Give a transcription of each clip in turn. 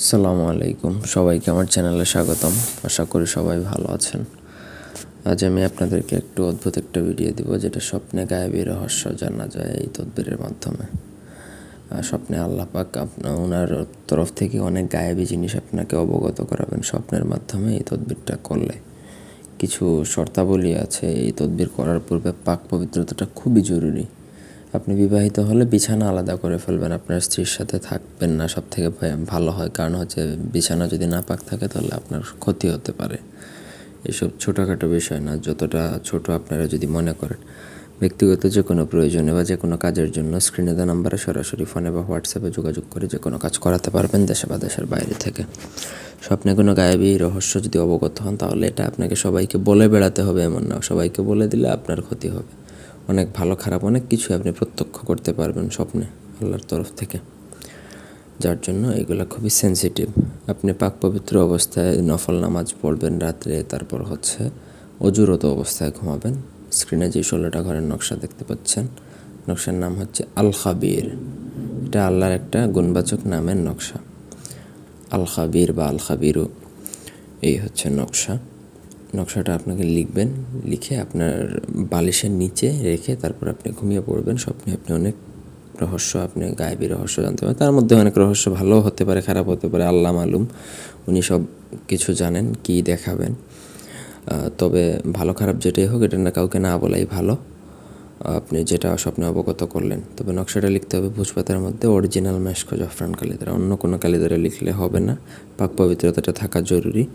আসসালামু আলাইকুম। সবাইকে আমার চ্যানেলে স্বাগতম। আশা করি সবাই ভালো আছেন। আজ আমি আপনাদেরকে একটু অদ্ভুত একটা ভিডিও দিব, যেটা স্বপ্নে গায়েবী রহস্য জানা যায় এই তদবিরের মাধ্যমে। স্বপ্নে আল্লাহ পাক আপনার ওনার তরফ থেকে অনেক গায়েবী জিনিস আপনাকে অবগত করাবেন স্বপ্নের মাধ্যমে এই তদবিরটা করলে। কিছু শর্তাবলী আছে, এই তদবির করার পূর্বে পাক পবিত্রতাটা খুবই জরুরি। আপনি বিবাহিত হলে বিছানা আলাদা করে ফেলবেন, আপনার স্ত্রীর সাথে থাকবেন না সব থেকে ভালো হয়। কারণ হচ্ছে বিছানা যদি না পাক থাকে তাহলে আপনার ক্ষতি হতে পারে। এসব ছোটোখাটো বিষয় না, যতটা ছোট আপনারা যদি মনে করেন। ব্যক্তিগত যে কোনো প্রয়োজনে বা যে কোনো কাজের জন্য স্ক্রিনে দেওয়া নাম্বারে সরাসরি ফোনে বা হোয়াটসঅ্যাপে যোগাযোগ করে যে কোনো কাজ করাতে পারবেন দেশে বা দেশের বাইরে থেকে। স্বপ্নে কোনো গায়েবী রহস্য যদি অবগত হন, তাহলে এটা আপনাকে সবাইকে বলে বেড়াতে হবে, এমন না। সবাইকে বলে দিলে আপনার ক্ষতি হবে। অনেক ভালো, খারাপ, অনেক কিছু আপনি প্রত্যক্ষ করতে পারবেন স্বপ্নে, আল্লাহর তরফ থেকে। যার জন্য এগুলো খুবই সেন্সিটিভ আপনি পাক পবিত্র অবস্থায় নফল নামাজ পড়বেন রাত্রে, তারপর হচ্ছে অজুরত অবস্থায় ঘুমাবেন। স্ক্রিনে যে ষোলোটা ঘরের নকশা দেখতে পাচ্ছেন, নকশার নাম হচ্ছে আল খাবির এটা আল্লাহর একটা গুণবাচক নামের নকশা। আল খাবির বা আল খাবিরও এই হচ্ছে নকশা। নকশাটা আপনাকে লিখবেন, লিখে আপনার বালিশের নিচে রেখে তারপর আপনি ঘুমিয়ে পড়বেন। স্বপ্নে আপনি অনেক রহস্য, আপনি গায়েবী রহস্য জানতে পারেন। তার মধ্যে অনেক রহস্য ভালো হতে পারে খারাপ হতে পারে, আল্লাহ মালুম। উনি সব কিছু জানেন, কি দেখাবেন। তবে ভালো খারাপ যেটাই হোক, এটা না কাউকে না বলাই ভালো। আপনি যেটা স্বপ্নে অবগত করলেন, তবে নকশাটা লিখতে হবে ভোজপাতার মধ্যে অরিজিনাল মেশকো জাফরান কালিদারা। অন্য কোনো কালিদারা লিখলে হবে না। পাক পবিত্রতাটা থাকা জরুরি।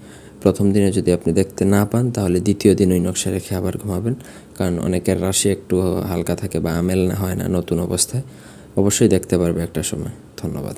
প্রথম দিনে যদি আপনি দেখতে না পান, তাহলে দ্বিতীয় দিন ওই নকশা রেখে আবার ঘুমাবেন। কারণ অনেকের রাশি একটু হালকা থাকে বা আমেল না হয় না, নতুন অবস্থায়। অবশ্যই দেখতে পারবে একটা সময়। ধন্যবাদ।